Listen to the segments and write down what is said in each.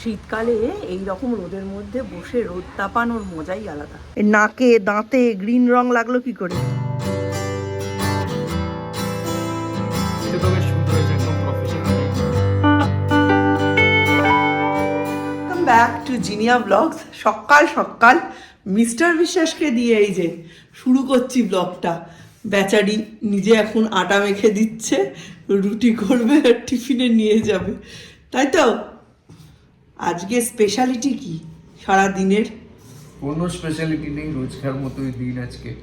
শীতকালে এই রকম রোদের মধ্যে বসে রোদ তাপানোর মজাই আলাদা। নাকে দাঁতে গ্রিন রং লাগল কি করে? এটা তো বেশ সুন্দর হয়েছে একদম professional welcome back to Jinia blogs. সকাল সকাল মিস্টার বিশ্বাসকে দিয়ে এই যে শুরু করছি ব্লগটা। বেচারি নিজে এখন আটা মেখে দিচ্ছে রুটি করবে আর টিফিনে নিয়ে যাবে। তাই তো? আজকে স্পেশালিটি কি সারা দিনের? কোনো স্পেশালিটি নেই রোজকার মতোই দিন আজকে।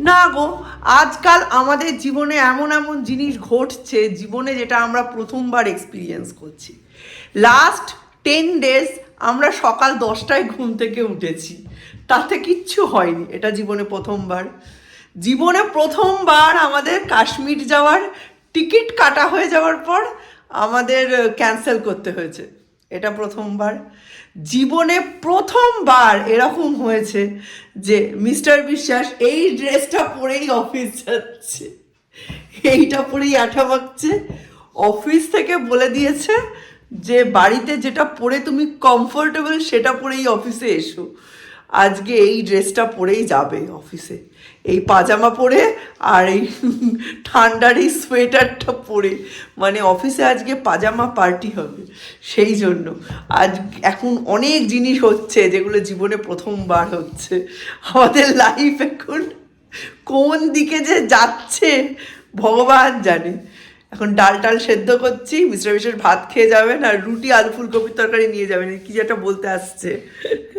না গো আজকাল আমাদের জীবনে এমন এমন জিনিস ঘটছে জীবনে যেটা আমরা প্রথমবার এক্সপিরিয়েন্স করছি। লাস্ট টেন ডেজ আমরা সকাল দশটায় ঘুম থেকে উঠেছি। তাতে কিচ্ছু হয়নি এটা জীবনে প্রথমবার। জীবনে প্রথমবার আমাদের কাশ্মীর যাওয়ার টিকিট কাটা হয়ে যাওয়ার পর আমাদের ক্যান্সেল করতে হয়েছে। এটা প্রথমবার। জীবনে প্রথমবার এরকম হয়েছে যে মিস্টার বিশ্বাস এই ড্রেসটা পরেই অফিস যাচ্ছে। এইটা পরেই আঠা বাগছে অফিস থেকে বলে দিয়েছে যে বাড়িতে যেটা পরে তুমি কমফোর্টেবল সেটা পরেই অফিসে এসো। আজকে এই ড্রেসটা পরেই যাবে অফিসে। এই পাজামা পরে আর এই ঠান্ডার এই সোয়েটারটা পরে। মানে অফিসে আজকে পাজামা পার্টি হবে, সেই জন্য। আজ এখন অনেক জিনিস হচ্ছে যেগুলো জীবনে প্রথমবার হচ্ছে। আমাদের লাইফ এখন কোন দিকে যে যাচ্ছে, ভগবান জানে। এখন ডাল টাল সেদ্ধ করছি মিস্টার বিশেষ ভাত খেয়ে যাবেন আর রুটি আলু ফুলকপির তরকারি নিয়ে যাবেন। কি যেটা বলতে আসছে।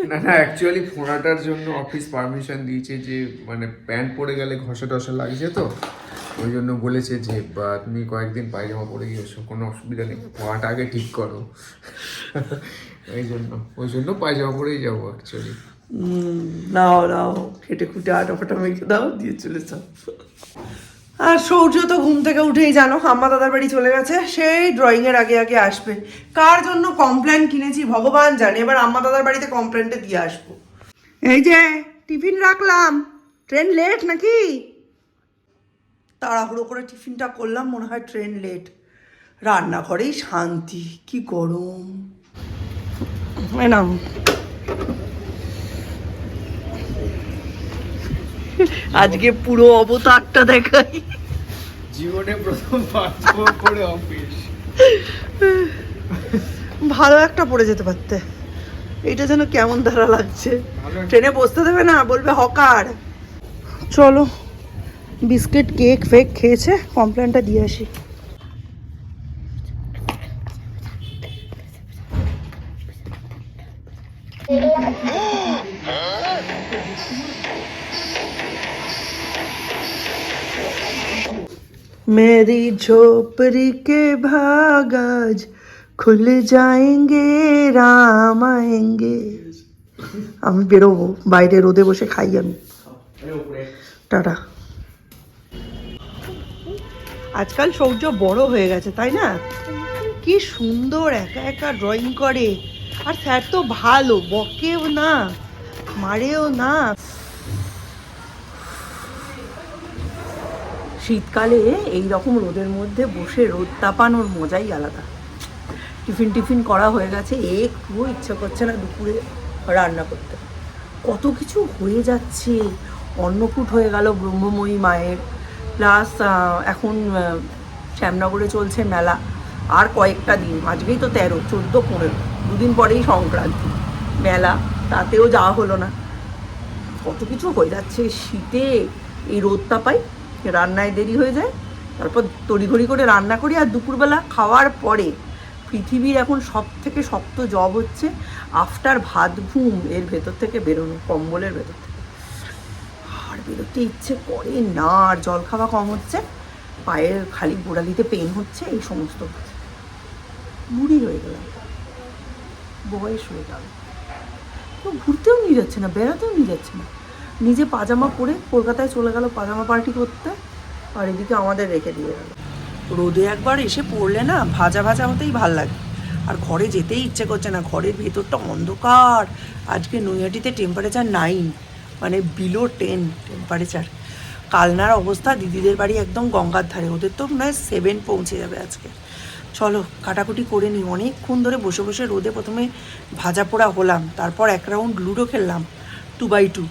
না না অ্যাকচুয়ালি ফোনাটার জন্য অফিস পারমিশন দিয়েছে যে মানে প্যান্ট পরে গেলে ঘষা টসা লাগছে তো ওই জন্য বলেছে যে বা তুমি কয়েকদিন পায়জামা পরে গিয়েছো কোনো অসুবিধা নেই ফোনাটা আগে ঠিক করো। এই জন্য ওই জন্য পায়জামা পরেই যাব অ্যাকচুয়ালি নাও নাও খেটে খুঁটে আটা ফাটা মেখে দাও দিয়ে চলে যাও। আর সৌর্য তো ঘুম থেকে উঠেই জানো, আম্মা দাদার বাড়ি চলে গেছে, সেই ড্রয়িং এর আগে আগে আসবে। কার জন্য কমপ্লেন কিনেছি ভগবান জানে, এবার আম্মা দাদার বাড়িতে কমপ্লেনটা দিয়ে আসব। এই যে, টিফিন রাখলাম। ট্রেন লেট নাকি? তাড়াহুড়ো করে টিফিনটা করলাম, মনে হয় ট্রেন লেট রান্নাঘরেই শান্তি, কি গরম। এই আজকে পুরো অবতারটা দেখাই। জীবনে প্রথম পাসপোর্ট পরে অফিস। ভালো একটা পড়ে যেতে পারতে। এটা যেন কেমন ধারা লাগছে। ট্রেনে বসতে দেবে না বলবে হকার। চলো বিস্কিট কেক ফেক খেয়েছে কমপ্লেনটা দিয়ে আসি। मेरी झोपड़ी के भाग आज खुल जाएंगे राम आएंगे আমি বেরোবো বাইরে রোদে বসে খাই আমি টাটা আজকাল সৌর্য বড় হয়ে গেছে তাই না কি সুন্দর একা একা ড্রয়িং করে আর স্যার তো ভালো বকেও না মারেও না শীতকালে এই রকম রোদের মধ্যে বসে রোদ তাপানোর মজাই আলাদা। টিফিন টিফিন করা হয়ে গেছে, একটুও ইচ্ছা করছে না দুপুরে রান্না করতে। কত কিছু হয়ে যাচ্ছে, অন্নকূট হয়ে গেল ব্রহ্মময়ী মায়ের। প্লাস এখন শ্যামনগরে চলছে মেলা। আর কয়েকটা দিন, আজকেই তো তেরো, চোদ্দ, পনেরো, দুদিন পরেই সংক্রান্তি। মেলা, তাতেও যাওয়া হলো না। কত কিছু হয়ে যাচ্ছে, শীতে এই রোদটা পাই রান্নায় দেরি হয়ে যায়, তারপর তড়িঘড়ি করে রান্না করি আর দুপুরবেলা খাওয়ার পরে পৃথিবীর এখন সব থেকে শক্ত জব হচ্ছে আফটার ভাত, ঘুম এর ভেতর থেকে বেরোনো, কম্বলের ভেতর থেকে। আর বেরোতে ইচ্ছে করে না, আর জল খাওয়া কম হচ্ছে, পায়ের খালি গোড়ালিতে পেন হচ্ছে, এই সমস্ত হচ্ছে বুড়ি হয়ে গেলাম। বয়স হয়ে গেল। ঘুরতেও নিয়ে যাচ্ছে না, বেড়াতেও নিয়ে যাচ্ছে না। নিজে পাজামা পরে কলকাতায় চলে গেল পাজামা পার্টি করতে, আর এদিকে আমাদের রেখে দিয়ে গেল। রোদে একবার এসে পড়লে না ভাজা ভাজা হতেই ভালো লাগে। আর ঘরে যেতেই ইচ্ছে করছে না, ঘরের ভেতরটা অন্ধকার। আজকে নৈহাটিতে টেম্পারেচার নাইন মানে বিলো টেন টেম্পারেচার কালনার অবস্থা, দিদিদের বাড়ি একদম গঙ্গার ধারে। ওদের তো মনে হয় সেভেন পৌঁছে যাবে আজকে। চলো, কাটাকুটি করে নিই। অনেকক্ষণ ধরে বসে বসে রোদে প্রথমে ভাজা পোড়া হলাম, তারপর এক রাউন্ড লুডো খেললাম টু বাই টু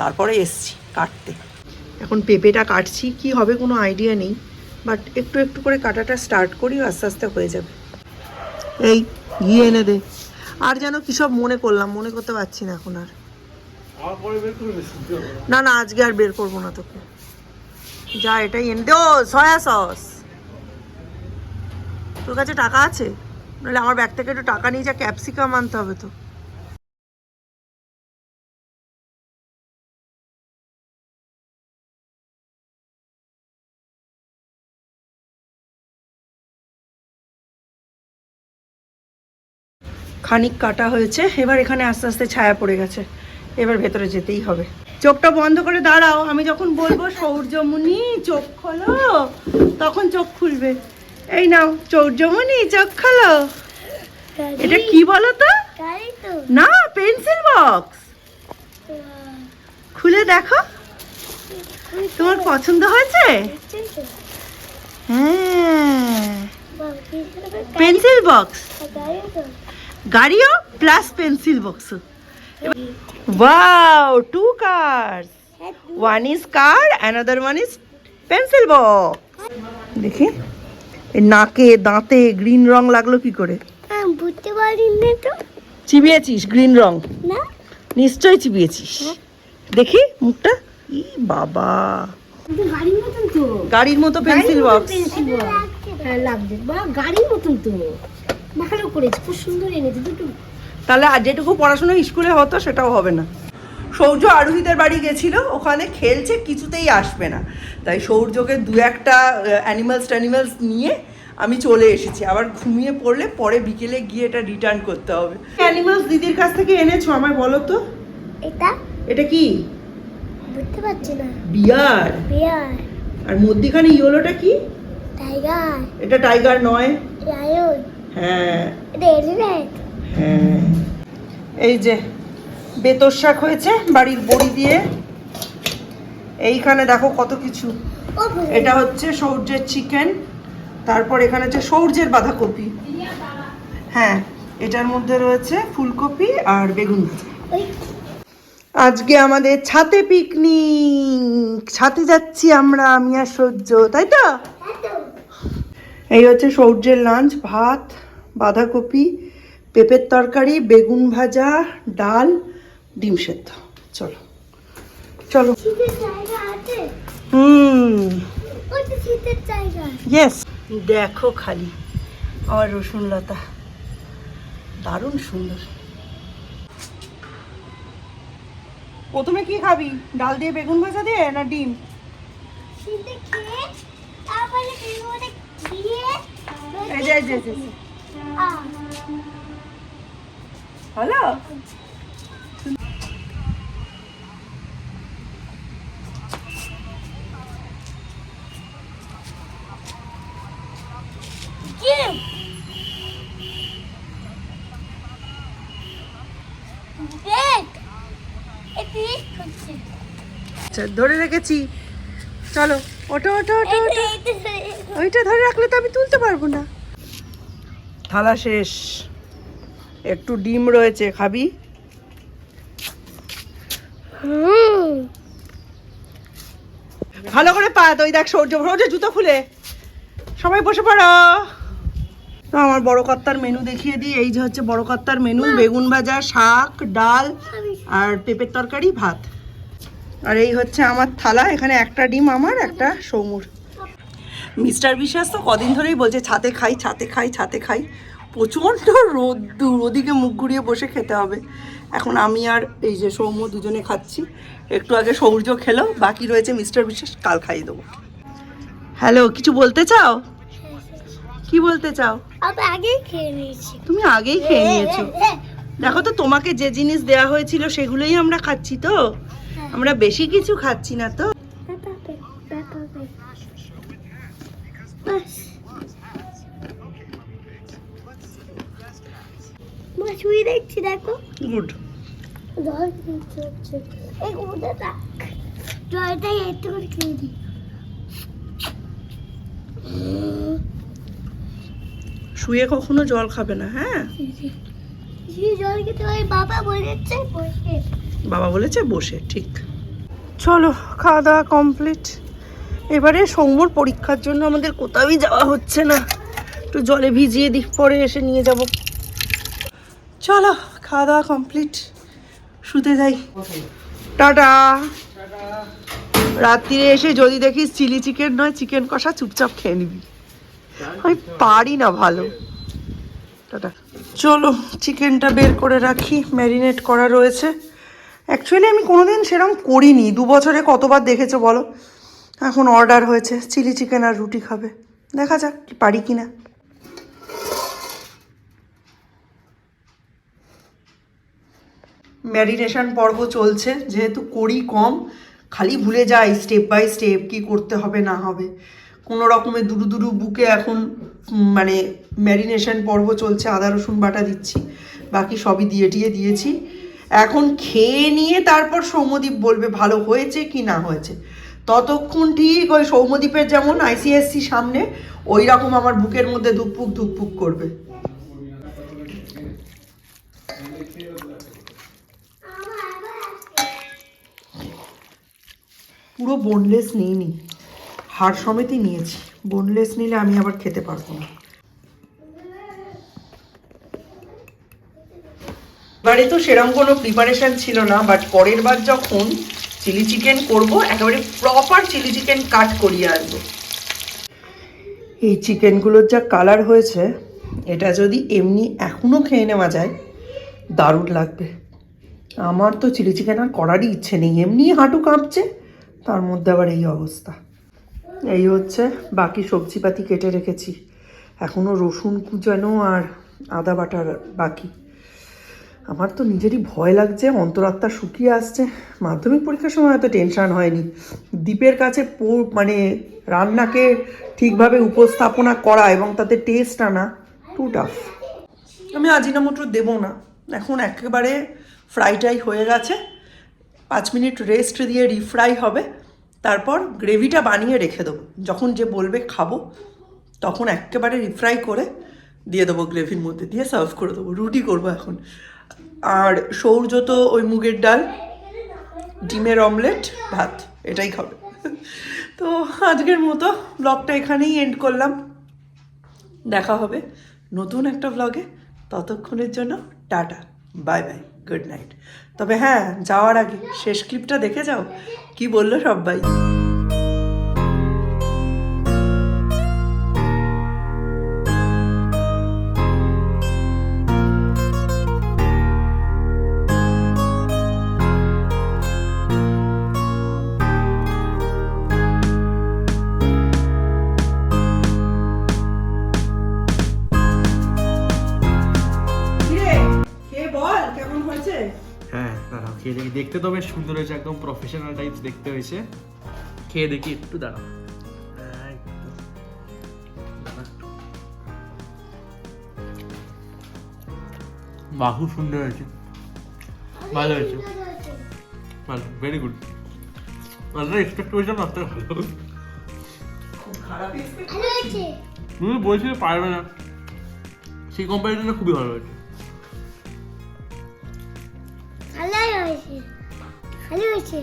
তারপরে এসছি কাটতে। এখন পেঁপেটা কাটছি কি হবে কোনো আইডিয়া নেই বাট একটু একটু করে কাটাটা স্টার্ট করি আস্তে আস্তে হয়ে যাবে। এই গিয়ে এনে দে। আর যেন কী সব মনে করলাম মনে করতে পারছি না এখন আর। না না আজকে আর বের করব না তোকে। যা এটাই এনে দে। ও সয়া সস তোর কাছে টাকা আছে? নাহলে আমার ব্যাগ থেকে একটু টাকা নিয়ে যা ক্যাপসিকাম আনতে হবে তো। খানিক কাটা হয়েছে এবার এখানে আস্তে আস্তে ছায়া পড়ে গেছে। এবার ভেতরে যেতেই হবে। চোখটা বন্ধ করে দাঁড়াও আমি যখন বলব সৌর্যমুনি চোখ খোলো। তখন চোখ খুলবে। এই নাও সৌর্যমুনি চোখ খোলো। এটা কি বলো তো? তো। না পেন্সিল বক্স। খুলে দেখো। তোমার পছন্দ হয়েছে? হ্যাঁ। Pencil box. গাড়িও plus pencil box wow two cars one is car another one is pencil box দেখি। নাকে দাঁতে গ্রিন রং লাগল কি করে? বুঝতে পারিনি তো। চিবিয়েছিস গ্রিন রং? না। নিশ্চয়ই চিবিয়েছিস। দেখি মুখটা। ই বাবা। গাড়ির মতন তো। গাড়ির মতো পেন্সিল বক্স হ্যাঁ গাড়ির মতন তো। ভালো করেছে খুব সুন্দর এনেছে দুটো। তাহলে আর যেটুকু পড়াশোনা স্কুলে হতো সেটাও হবে না। সৌর্য আরোহিতের বাড়ি গেছিল ওখানে খেলছে কিছুতেই আসবে না। তাই সৌর্যকে দু একটা অ্যানিমালস ট্যানিমালস নিয়ে আমি চলে এসেছি। আবার ঘুমিয়ে পড়লে পরে বিকেলে গিয়ে এটা রিটার্ন করতে হবে। অ্যানিমালস দিদির কাছ থেকে এনেছো আমায় বলো তো। এটা? এটা কি? বুঝতে পারছি না। বিয়ার? বিয়ার। আর মধ্যিখানে ইয়েলোটা কি? টাইগার এটা টাইগার নয়। লায়ন হ্যাঁ। হ্যাঁ। এই যে বেতর শাক হয়েছে বাড়ির বড়ি দিয়ে। এইখানে দেখো কত কিছু। এটা হচ্ছে সৌর্যের চিকেন তারপর এখানে হচ্ছে সৌর্যের বাঁধাকপি। হ্যাঁ এটার মধ্যে রয়েছে ফুলকপি আর বেগুন আজকে আমাদের ছাতে পিকনিক ছাতে যাচ্ছি আমরা আমি আর সূর্য তাই তো। এই হচ্ছে সৌর্যের লাঞ্চ ভাত বাঁধাকপি পেঁপের তরকারি বেগুন ভাজা ডাল ডিম সেদ্ধ। চলো। চলো। হুম। ইয়েস দেখো খালি আমার রসুন লতা। দারুণ সুন্দর। প্রথমে কি খাবি? ডাল দিয়ে বেগুন ভাজা দিয়ে না ডিম? তারপরে এই যে এই যে, হলো? ধরে রেখেছি। চলো ওটো ওটো ওটো এই ওইটা ধরে রাখলে তো আমি তুলতে পারব না। থালা শেষ। একটু ডিম রয়েছে খাবি? ভালো করে পা তো ওই দেখ সৌর্য সৌর্য জুতো খুলে। সবাই বসে পড়ো। তো আমার বড় কর্তার মেনু দেখিয়ে দিই। এই যে হচ্ছে বড় কর্তার মেনু বেগুন ভাজা শাক ডাল আর পেঁপের তরকারি ভাত। আর এই হচ্ছে আমার থালা এখানে একটা ডিম আমার একটা সৌমুর। মিস্টার বিশ্বাস তো কদিন ধরেই বলছে ছাতে খাই ছাতে খাই ছাতে খাই। প্রচণ্ড রোদ্দুর ওদিকে মুখ ঘুরিয়ে বসে খেতে হবে। এখন আমি আর এই যে সৌম্য দুজনে খাচ্ছি একটু আগে সৌর্য খেলো বাকি রয়েছে মিস্টার বিশ্বাস কাল খাইয়ে দেবো। হ্যালো কিছু বলতে চাও? কি বলতে চাও? আগেই খেয়ে নিয়েছি। তুমি আগেই খেয়ে নিয়েছো? দেখো তো তোমাকে যে জিনিস দেয়া হয়েছিল সেগুলোই আমরা খাচ্ছি তো। আমরা বেশি কিছু খাচ্ছি না তো। শুয়ে দেখছি দেখো। গুড। এই জলটা একটু করে খেয়ে দিই শুয়ে কখনো জল খাবে না হ্যাঁ? জল খেতে ওই বাবা বলেছে বসে। বাবা বলেছে বসে ঠিক। চলো খাওয়া দাওয়া কমপ্লিট এবারে সৌম্যর পরীক্ষার জন্য আমাদের কোথাওই যাওয়া হচ্ছে না। একটু জলে ভিজিয়ে দিই পরে এসে নিয়ে যাব। চলো খাওয়া দাওয়া কমপ্লিট শুতে যাই। টাটা। রাত্রিরে এসে যদি দেখিস চিলি চিকেন নয় চিকেন কষা চুপচাপ খেয়ে নিবি। আমি পারি না ভালো। টাটা। চলো চিকেনটা বের করে রাখি। ম্যারিনেট করা রয়েছে। অ্যাকচুয়ালি আমি কোনোদিন সেরকম করিনি। দু বছরে কতবার দেখেছ বলো? এখন অর্ডার হয়েছে। চিলি চিকেন আর রুটি খাবে। দেখা যাক পারি কি না ম্যারিনেশন পর্ব চলছে, যেহেতু করি কম, খালি ভুলে যাই স্টেপ বাই স্টেপ কি করতে হবে না হবে। কোনো রকমের দুরু দুরু বুকে এখন মানে ম্যারিনেশন পর্ব চলছে, আদা, রসুন বাটা দিচ্ছি, বাকি সবই দিয়ে টিয়ে দিয়েছি। এখন খেয়ে নিয়ে তারপর সৌম্যদীপ বলবে ভালো হয়েছে কি না হয়েছে। ততক্ষণ ঠিক ওই সৌম্যদীপের যেমন আইসিএসসি সামনে ওই রকম আমার বুকের মধ্যে ধুকপুক ধুকপুক করবে। পুরো বোনলেস নিইনি। হাড় সমেতই নিয়েছি। বোনলেস নিলে আমি আবার খেতে পারব না। এবারে তো সেরকম কোনো প্রিপারেশান ছিল না বাট পরের বার যখন চিলি চিকেন করব, একেবারে প্রপার চিলি চিকেন কাট করিয়ে আনব। এই চিকেনগুলোর যা কালার হয়েছে, এটা যদি এমনি এখনও খেয়ে নেওয়া যায়, দারুণ লাগবে। আমার তো চিলি চিকেন আর করারই ইচ্ছে নেই। এমনি হাঁটু কাঁপছে। তার মধ্যে আবার এই অবস্থা। এই হচ্ছে বাকি সবজিপাতি কেটে রেখেছি। এখনও রসুন কুচানো আর আদা বাটার বাকি। আমার তো নিজেরই ভয় লাগছে, অন্তরাত্মা শুকিয়ে আসছে। মাধ্যমিক পরীক্ষার সময় হয়তো টেনশান হয়নি। দ্বীপের কাছে মানে রান্নাকে ঠিকভাবে উপস্থাপনা করা এবং তাতে টেস্ট আনা টু টাফ আমি আজিনামোটো দেবো না। এখন একেবারে ফ্রাইটাই হয়ে গেছে। পাঁচ মিনিট রেস্ট দিয়ে রিফ্রাই হবে। তারপর গ্রেভিটা বানিয়ে রেখে দেবো। যখন যে বলবে খাব, তখন একেবারে রিফ্রাই করে দিয়ে দেবো গ্রেভির মধ্যে দিয়ে সার্ভ করে দেবো। রুটি করব এখন। আর সৌর্য তো ওই মুগের ডাল, ডিমের অমলেট ভাত, এটাই খাবে। তো আজকের মতো ব্লগটা এখানেই এন্ড করলাম। দেখা হবে নতুন একটা ব্লগে ততক্ষণের জন্য tata bye bye good night তবে হ্যাঁ যাওয়ার আগে শেষ ক্লিপটা দেখে যাও। কি বলল সবাই খেয়ে দেখি। দেখতে তো বেশ সুন্দর হয়েছে একদম প্রফেশনাল টাইপস দেখতে হয়েছে। খেয়ে দেখি একটু দাঁড়াও। একদম। বাহ খুব সুন্দর হয়েছে। ভালো হয়েছে। ভালো ভেরি গুড ভালো এক্সপেক্ট করেছিলাম না তো ভালো। তুমি বলছিলে পারবে না। সেই কম্পারিজনে খুবই ভালো হয়েছে। ভালোই হয়েছে ভালো হয়েছে